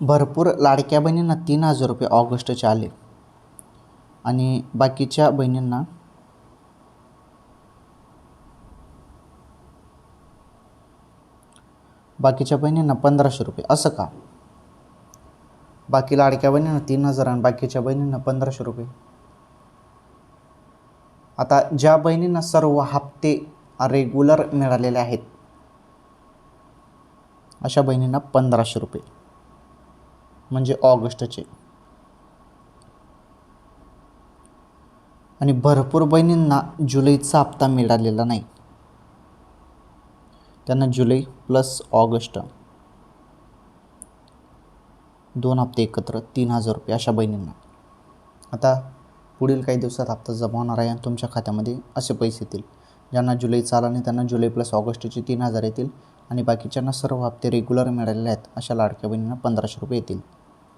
भरपूर लाडक्या बहिणींना तीन हजार रुपये ऑगस्टचे आले. आणि बाकीच्या बहिणींना बाकीच्या बहिणींना पंधराशे रुपये. असं का? बाकी लाडक्या बहिणींना तीन हजार आणि बाकीच्या बहिणींना पंधराशे रुपये. आता ज्या बहिणींना सर्व हप्ते रेग्युलर मिळालेले आहेत अशा बहिणींना पंधराशे रुपये. म्हणजे ऑगस्टचे. आणि भरपूर बहिणींना जुलैचा हप्ता मिळालेला नाही. त्यांना जुलै प्लस ऑगस्ट दोन हप्ते एकत्र तीन हजार रुपये अशा बहिणींना. आता पुढील काही दिवसात हप्ता जमा होणार आहे आणि तुमच्या खात्यामध्ये असे पैसे येतील. ज्यांना जुलैचा आला नाही त्यांना जुलै प्लस ऑगस्टचे तीन हजार येतील आणि बाकीच्यांना सर्व हप्ते रेग्युलर मिळालेले आहेत अशा लाडक्या बहिणींना पंधराशे रुपये येतील.